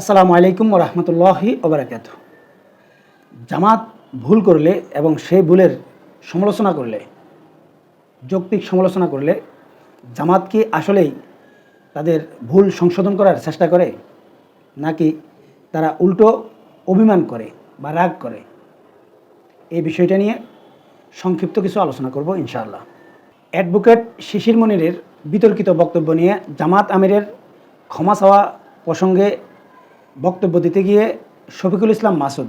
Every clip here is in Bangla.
আসসালামু আলাইকুম রহমতুল্লাহি ওবরাকাত জামাত ভুল করলে এবং সেই ভুলের সমালোচনা করলে, যৌক্তিক সমালোচনা করলে জামাত কি আসলেই তাদের ভুল সংশোধন করার চেষ্টা করে, নাকি তারা উল্টো অভিমান করে বা রাগ করে? এই বিষয়টা নিয়ে সংক্ষিপ্ত কিছু আলোচনা করব ইনশাআল্লাহ। অ্যাডভোকেট শিশির মনিরের বিতর্কিত বক্তব্য নিয়ে জামাত আমিরের ক্ষমা চাওয়া প্রসঙ্গে বক্তব্য দিতে গিয়ে শফিকুল ইসলাম মাসুদ,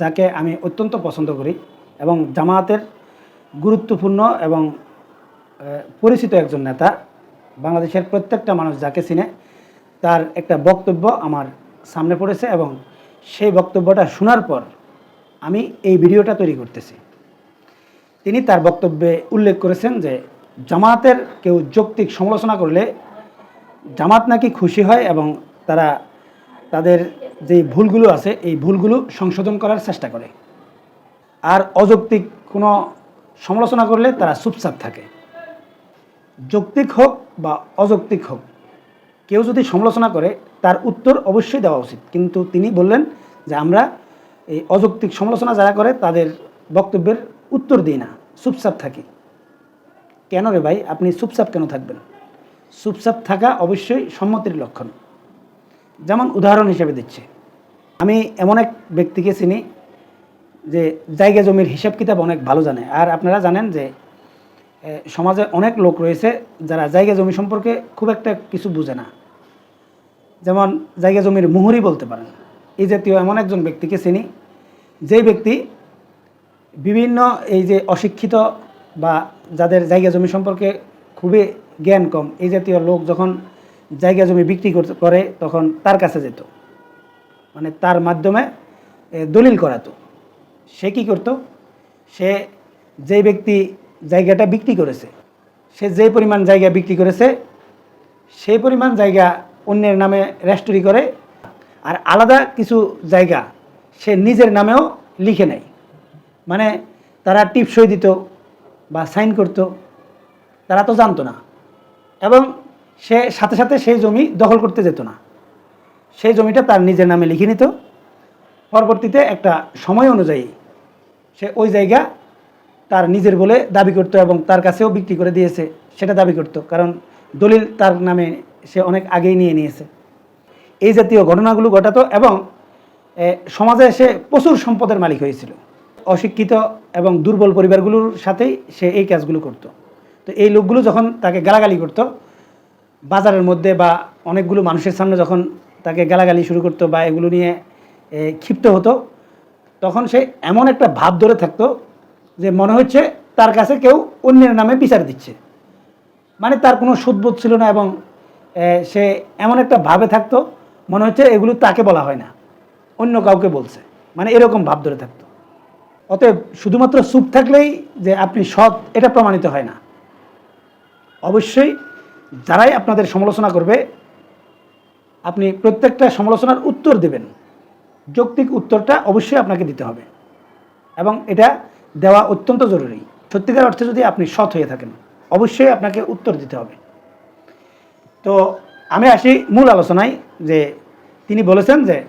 যাকে আমি অত্যন্ত পছন্দ করি এবং জামায়াতের গুরুত্বপূর্ণ এবং পরিচিত একজন নেতা, বাংলাদেশের প্রত্যেকটা মানুষ যাকে চিনে, তার একটা বক্তব্য আমার সামনে পড়েছে এবং সেই বক্তব্যটা শোনার পর আমি এই ভিডিওটা তৈরি করতেছি। তিনি তার বক্তব্যে উল্লেখ করেছেন যে, জামায়াতের কেউ যৌক্তিক সমালোচনা করলে জামাত নাকি খুশি হয় এবং তারা তাদের যে ভুলগুলো আছে, এই ভুলগুলো সংশোধন করার চেষ্টা করে। আর অযৌক্তিক কোনো সমালোচনা করলে তারা চুপচাপ থাকে। যৌক্তিক হোক বা অযৌক্তিক হোক, কেউ যদি সমালোচনা করে, তার উত্তর অবশ্যই দেওয়া উচিত। কিন্তু তিনি বললেন যে, আমরা এই অযৌক্তিক সমালোচনা যারা করে, তাদের বক্তব্যের উত্তর দিই না। চুপচাপ থাকি। কেন রে ভাই? আপনি চুপচাপ কেন থাকবেন? চুপচাপ থাকা অবশ্যই সম্মতির লক্ষণ। যেমন উদাহরণ হিসেবে দিচ্ছে। আমি এমন এক ব্যক্তিকে চিনি যে জায়গা জমির হিসাব কিতাব অনেক ভালো জানে। আর আপনারা জানেন যে সমাজে অনেক লোক রয়েছে যারা জায়গা জমি সম্পর্কে খুব একটা কিছু বুঝে না। যেমন জায়গা জমির মুহুরি বলতে পারেন। এই জাতীয় এমন একজন ব্যক্তিকে চিনি যেই ব্যক্তি বিভিন্ন এই যে অশিক্ষিত বা যাদের জায়গা জমি সম্পর্কে খুবই জ্ঞান কম, এই জাতীয় লোক যখন জায়গা জমি বিক্রি করে তখন তার কাছে যেত। মানে তার মাধ্যমে দলিল করাতো। সে কি করতো? সে যেই ব্যক্তি জায়গাটা বিক্রি করেছে, সে যে পরিমাণ জায়গা বিক্রি করেছে, সেই পরিমাণ জায়গা অন্যের নামে রেস্টোরি করে আর আলাদা কিছু জায়গা সে নিজের নামেও লিখে নেয়। মানে তারা টিপসই দিত বা সাইন করতো, তারা তো জানতো না। এবং সে, সাথে সাথে সেই জমি দখল করতে যেত না। সেই জমিটা তার নিজের নামে লিখে নিত। পরবর্তীতে একটা সময় অনুযায়ী সে ওই জায়গা তার নিজের বলে দাবি করতো এবং তার কাছেও বিক্রি করে দিয়েছে, সেটা দাবি করতো। কারণ দলিল তার নামে সে অনেক আগেই নিয়ে নিয়েছে। এই জাতীয় ঘটনাগুলো ঘটাতো এবং সমাজে সে প্রচুর সম্পদের মালিক হয়েছিল। অশিক্ষিত এবং দুর্বল পরিবারগুলোর সাথেই সে এই কাজগুলো করত। তো এই লোকগুলো যখন তাকে গালাগালি করতো বাজারের মধ্যে বা অনেকগুলো মানুষের সামনে যখন তাকে গালাগালি শুরু করতো বা এগুলো নিয়ে ক্ষিপ্ত হতো, তখন সে এমন একটা ভাব ধরে থাকতো যে মনে হচ্ছে তার কাছে কেউ অন্যের নামে বিচার দিচ্ছে। মানে তার কোনো সুদবোধ ছিল না এবং সে এমন একটা ভাবে থাকতো, মনে হচ্ছে এগুলো তাকে বলা হয় না, অন্য কাউকে বলছে। মানে এরকম ভাব ধরে থাকতো। অতএব শুধুমাত্র চুপ থাকলেই যে আপনি সৎ, এটা প্রমাণিত হয় না। অবশ্যই যারাই আপনাদের সমালোচনা করবে, আপনি প্রত্যেকটা সমালোচনার উত্তর দেবেন। যৌক্তিক উত্তরটা অবশ্যই আপনাকে দিতে হবে। এবং এটা দেওয়া অত্যন্ত জরুরি। সত্যিকার অর্থে যদি আপনি সৎ হয়ে থাকেন, অবশ্যই আপনাকে উত্তর দিতে হবে। তো আমি আসি মূল আলোচনায় যে তিনি বলেছেন যে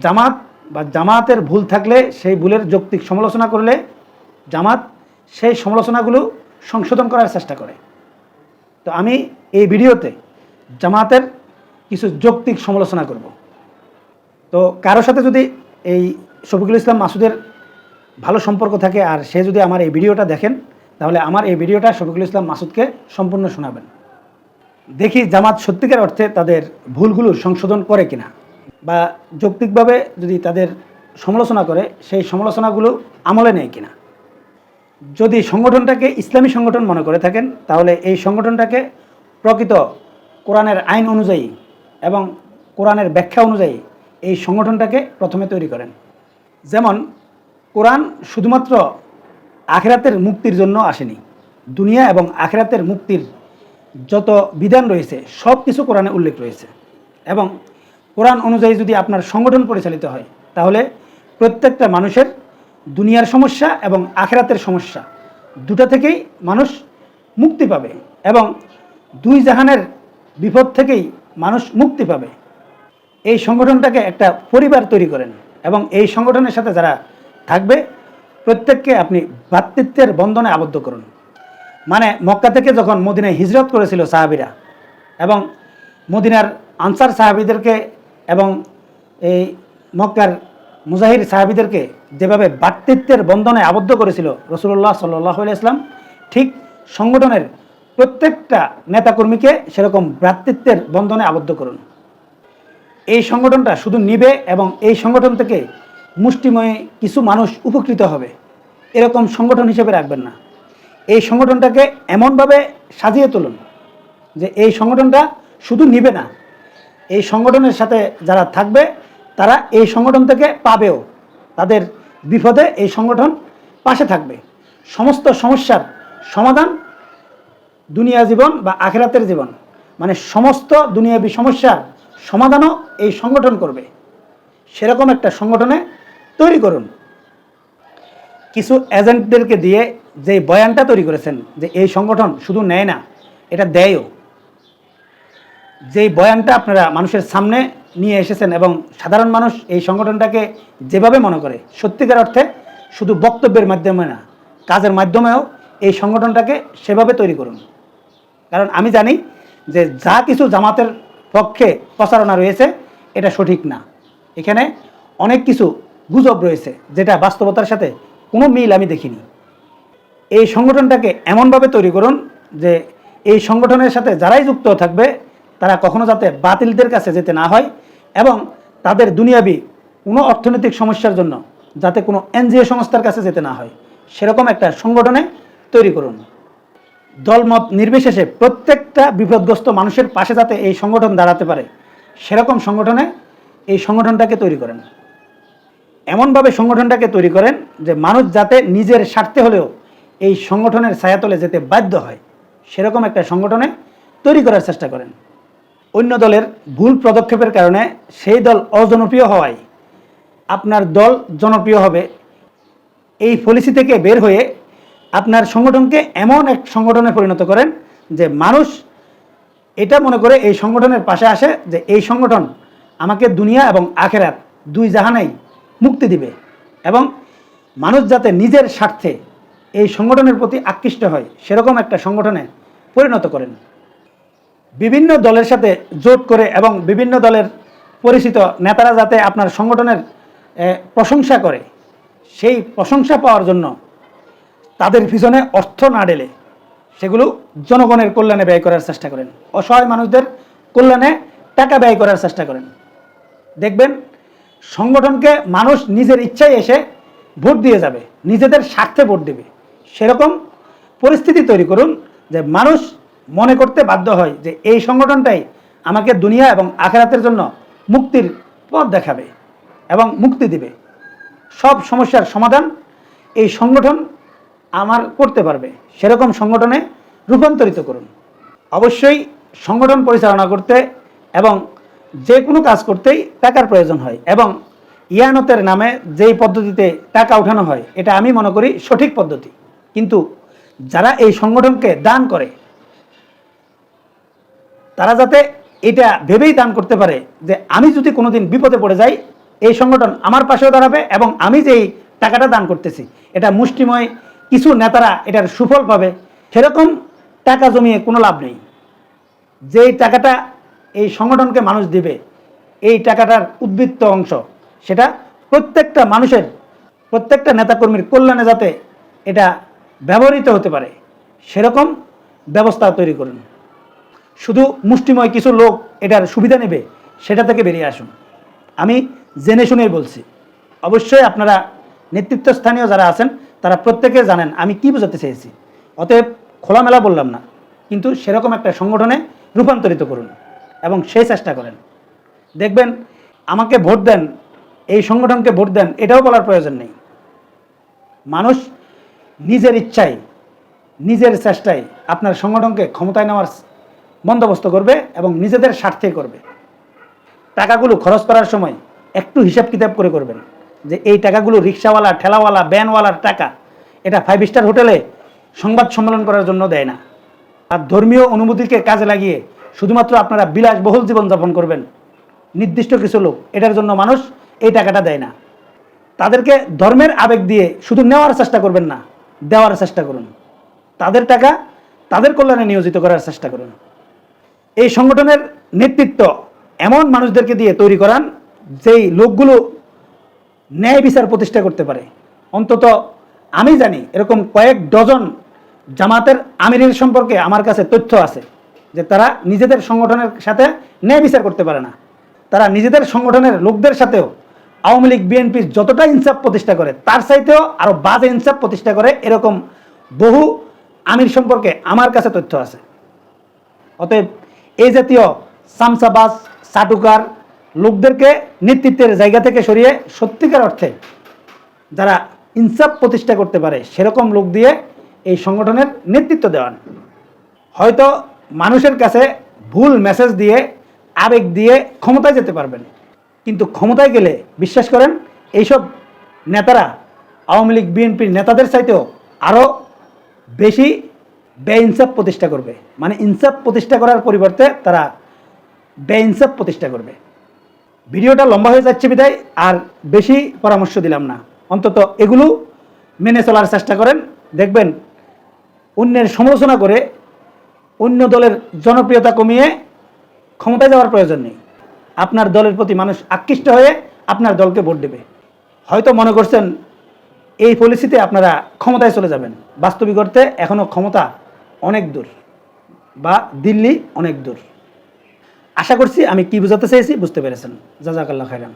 জামাত বা জামাতের ভুল থাকলে সেই ভুলের যৌক্তিক সমালোচনা করলে জামাত সেই সমালোচনাগুলো সংশোধন করার চেষ্টা করে। তো আমি এই ভিডিওতে জামাতের কিছু যৌক্তিক সমালোচনা করব। তো কারও সাথে যদি এই শফিকুল ইসলাম মাসুদের ভালো সম্পর্ক থাকে আর সে যদি আমার এই ভিডিওটা দেখেন, তাহলে আমার এই ভিডিওটা শফিকুল ইসলাম মাসুদকে সম্পূর্ণ শোনাবেন। দেখি জামাত সত্যিকার অর্থে তাদের ভুলগুলো সংশোধন করে কিনা বা যৌক্তিকভাবে যদি তাদের সমালোচনা করে, সেই সমালোচনাগুলো আমলে নেয় কিনা। যদি সংগঠনটাকে ইসলামী সংগঠন মনে করে থাকেন, তাহলে এই সংগঠনটাকে প্রকৃত কোরআনের আইন অনুযায়ী এবং কোরআনের ব্যাখ্যা অনুযায়ী এই সংগঠনটাকে প্রথমে তৈরি করেন। যেমন, কোরআন শুধুমাত্র আখেরাতের মুক্তির জন্য আসেনি। দুনিয়া এবং আখেরাতের মুক্তির যত বিধান রয়েছে, সব কিছু কোরআনে উল্লেখ রয়েছে। এবং কোরআন অনুযায়ী যদি আপনার সংগঠন পরিচালিত হয়, তাহলে প্রত্যেকটা মানুষের দুনিয়ার সমস্যা এবং আখেরাতের সমস্যা। দুটা থেকেই মানুষ মুক্তি পাবে এবং দুই জাহানের বিপদ থেকেই মানুষ মুক্তি পাবে। এই সংগঠনটাকে একটা পরিবার তৈরি করেন এবং এই সংগঠনের সাথে যারা থাকবে, প্রত্যেককে আপনি ভ্রাতৃত্বের বন্ধনে আবদ্ধ করুন। মানে মক্কা থেকে যখন মদিনায় হিজরত করেছিল সাহাবিরা এবং মদিনার আনসার সাহাবিদেরকে এবং এই মক্কার মুজাহির সাহাবিদেরকে যেভাবে ভ্রাতৃত্বের বন্ধনে আবদ্ধ করেছিল রসুল্লাহ সাল্লাহ ইসলাম ঠিক সংগঠনের প্রত্যেকটা নেতাকর্মীকে সেরকম ভ্রাতৃত্বের বন্ধনে আবদ্ধ করুন। এই সংগঠনটা শুধু নিবে এবং এই সংগঠন থেকে মুষ্টিময় কিছু মানুষ উপকৃত হবে। এরকম সংগঠন হিসেবে রাখবেন না। এই সংগঠনটাকে এমনভাবে সাজিয়ে তুলুন যে এই সংগঠনটা শুধু নিবে না। এই সংগঠনের সাথে যারা থাকবে তারা এই সংগঠন থেকে পাবেও। তাদের বিপদে এই সংগঠন পাশে থাকবে। সমস্ত সমস্যার সমাধান দুনিয়া জীবন বা আখেরাতের জীবন। মানে সমস্ত দুনিয়াবী সমস্যার সমাধানও এই সংগঠন করবে। সেরকম একটা সংগঠনে তৈরি করুন। কিছু এজেন্টদেরকে দিয়ে যে বয়ানটা তৈরি করেছেন, যে এই সংগঠন শুধু নেয় না, এটা দেয়ও। যেই বয়ানটা আপনারা মানুষের সামনে নিয়ে এসেছেন এবং সাধারণ মানুষ এই সংগঠনটাকে যেভাবে মনে করে, সত্যিকার অর্থে শুধু বক্তব্যের মাধ্যমে না, কাজের মাধ্যমেও এই সংগঠনটাকে সেভাবে তৈরি করুন। কারণ আমি জানি যে যা কিছু জামাতের পক্ষে প্রচারণা রয়েছে, এটা সঠিক না। এখানে অনেক কিছু গুজব রয়েছে, যেটা বাস্তবতার সাথে কোনো মিল আমি দেখিনি। এই সংগঠনটাকে এমনভাবে তৈরি করুন যে এই সংগঠনের সাথে যারাই যুক্ত থাকবে, তারা কখনো যাতে বাতিলদের কাছে যেতে না হয় এবং তাদের দুনিয়াবি কোনো অর্থনৈতিক সমস্যার জন্য যাতে কোনো এনজিও সংস্থার কাছে যেতে না হয়। সেরকম একটা সংগঠনে তৈরি করুন। দলমত নির্বিশেষে প্রত্যেকটা বিপদগ্রস্ত মানুষের পাশে যাতে এই সংগঠন দাঁড়াতে পারে, সেরকম সংগঠনে এই সংগঠনটাকে তৈরি করেন। এমনভাবে সংগঠনটাকে তৈরি করেন যে মানুষ যাতে নিজের স্বার্থে হলেও এই সংগঠনের ছায়াতলে যেতে বাধ্য হয়, সেরকম একটা সংগঠনে তৈরি করার চেষ্টা করেন। অন্য দলের ভুল পদক্ষেপের কারণে সেই দল অজনপ্রিয় হওয়ায় আপনার দল জনপ্রিয় হবে। এই পলিসি থেকে বের হয়ে আপনার সংগঠনকে এমন এক সংগঠনে পরিণত করেন যে মানুষ এটা মনে করে এই সংগঠনের পাশে আসে যে এই সংগঠন আমাকে দুনিয়া এবং আখেরাত দুই জাহানেই মুক্তি দিবে এবং মানুষ যাতে নিজের স্বার্থে এই সংগঠনের প্রতি আকৃষ্ট হয়, সেরকম একটা সংগঠনে পরিণত করেন। বিভিন্ন দলের সাথে জোট করে এবং বিভিন্ন দলের পরিচিত নেতারা যাতে আপনার সংগঠনের প্রশংসা করে, সেই প্রশংসা পাওয়ার জন্য তাদের পিছনে অর্থ না ঢেলে সেগুলো জনগণের কল্যাণে ব্যয় করার চেষ্টা করেন। অসহায় মানুষদের কল্যাণে টাকা ব্যয় করার চেষ্টা করেন। দেখবেন, সংগঠনকে মানুষ নিজের ইচ্ছায় এসে ভোট দিয়ে যাবে, নিজেদের স্বার্থে ভোট দেবে। সেরকম পরিস্থিতি তৈরি করুন যে মানুষ মনে করতে বাধ্য হয় যে এই সংগঠনটাই আমাকে দুনিয়া এবং আখেরাতের জন্য মুক্তির পথ দেখাবে এবং মুক্তি দিবে। সব সমস্যার সমাধান এই সংগঠন আমার করতে পারবে। সেরকম সংগঠনে রূপান্তরিত করুন। অবশ্যই সংগঠন পরিচালনা করতে এবং যে কোনো কাজ করতেই টাকার প্রয়োজন হয় এবং ইয়ানতের নামে যেই পদ্ধতিতে টাকা উঠানো হয়, এটা আমি মনে করি সঠিক পদ্ধতি। কিন্তু যারা এই সংগঠনকে দান করে তারা যাতে এটা ভেবেই দান করতে পারে যে আমি যদি কোনোদিন বিপদে পড়ে যাই, এই সংগঠন আমার পাশেও দাঁড়াবে এবং আমি যেই টাকাটা দান করতেছি, এটা মুষ্টিময় কিছু নেতারা এটার সুফল পাবে। সেরকম টাকা জমিয়ে কোনো লাভ নেই। যেই টাকাটা এই সংগঠনকে মানুষ দিবে, এই টাকাটার উদ্বৃত্ত অংশ, সেটা প্রত্যেকটা মানুষের, প্রত্যেকটা নেতাকর্মীর কল্যাণে যাতে এটা ব্যবহৃত হতে পারে। সেরকম ব্যবস্থা তৈরি করুন। শুধু মুষ্টিময় কিছু লোক এটার সুবিধা নেবে, সেটা থেকে বেরিয়ে আসুন। আমি জেনে শুনেই বলছি, অবশ্যই আপনারা নেতৃত্বস্থানীয় যারা আছেন, তারা প্রত্যেকে জানেন আমি কি বোঝাতে চেয়েছি। অতএব খোলামেলা বললাম না, কিন্তু সেরকম একটা সংগঠনে রূপান্তরিত করুন এবং সেই চেষ্টা করেন। দেখবেন, আমাকে ভোট দেন, এই সংগঠনকে ভোট দেন, এটাও বলার প্রয়োজন নেই। মানুষ নিজের ইচ্ছায়, নিজের চেষ্টায় আপনার সংগঠনকে ক্ষমতায় নেওয়ার বন্দোবস্ত করবে এবং নিজেদের স্বার্থে করবে। টাকাগুলো খরচ করার সময় একটু হিসাব কিতাব করে করবেন যে এই টাকাগুলো রিক্সাওয়ালা, ঠেলাওয়ালা ব্যানওয়ালার টাকা এটা ফাইভ স্টার হোটেলে সংবাদ সম্মেলন করার জন্য দেয় না। আর ধর্মীয় অনুমতিকে কাজে লাগিয়ে শুধুমাত্র আপনারা বিলাসবহুল জীবনযাপন করবেন। নির্দিষ্ট কিছু লোক, এটার জন্য মানুষ এই টাকাটা দেয় না। তাদেরকে ধর্মের আবেগ দিয়ে শুধু নেওয়ার চেষ্টা করবেন না, দেওয়ার চেষ্টা করুন। তাদের টাকা তাদের কল্যাণে নিয়োজিত করার চেষ্টা করুন। এই সংগঠনের নেতৃত্ব এমন মানুষদেরকে দিয়ে তৈরি করান যেই লোকগুলো ন্যায় বিচার প্রতিষ্ঠা করতে পারে। অন্তত আমি জানি এরকম কয়েক ডজন জামাতের আমিরের সম্পর্কে আমার কাছে তথ্য আছে যে তারা নিজেদের সংগঠনের সাথে ন্যায় বিচার করতে পারে না। তারা নিজেদের সংগঠনের লোকদের সাথেও আওয়ামী লীগ বিএনপির যতটা ইনসাফ প্রতিষ্ঠা করে, তার চাইতেও আরও বাজে ইনসাফ প্রতিষ্ঠা করে এরকম বহু আমির সম্পর্কে আমার কাছে তথ্য আছে। অতএব এই জাতীয় সামসাবাস সাটুকার লোকদেরকে নেতৃত্বের জায়গা থেকে সরিয়ে সত্যিকার অর্থে যারা ইনসাফ প্রতিষ্ঠা করতে পারে, সেরকম লোক দিয়ে এই সংগঠনের নেতৃত্ব দেওয়ান। হয়তো মানুষের কাছে ভুল মেসেজ দিয়ে, আবেগ দিয়ে ক্ষমতায় যেতে পারবেন। কিন্তু ক্ষমতায় গেলে, বিশ্বাস করেন, এইসব নেতারা আওয়ামী লীগ, বিএনপির নেতাদের চাইতেও আরও বেশি বেইনসাফ প্রতিষ্ঠা করবে। মানে ইনসাফ প্রতিষ্ঠা করার পরিবর্তে তারা বেইনসাফ প্রতিষ্ঠা করবে। ভিডিওটা লম্বা হয়ে যাচ্ছে বিদায়, আর বেশি পরামর্শ দিলাম না। অন্তত এগুলো মেনে চলার চেষ্টা করেন। দেখবেন, অন্যের সমালোচনা করে অন্য দলের জনপ্রিয়তা কমিয়ে ক্ষমতায় যাওয়ার প্রয়োজন নেই। আপনার দলের প্রতি মানুষ আকৃষ্ট হয়ে আপনার দলকে ভোট দেবে। হয়তো মনে করছেন, এই পলিসিতে আপনারা ক্ষমতায় চলে যাবেন। বাস্তবিক অর্থে এখনও ক্ষমতা অনেক দূর বা দিল্লি অনেক দূর। আশা করছি আমি কি বুঝাতে চাইছি বুঝতে পেরেছেন। জাজাকাল্লা খাইরান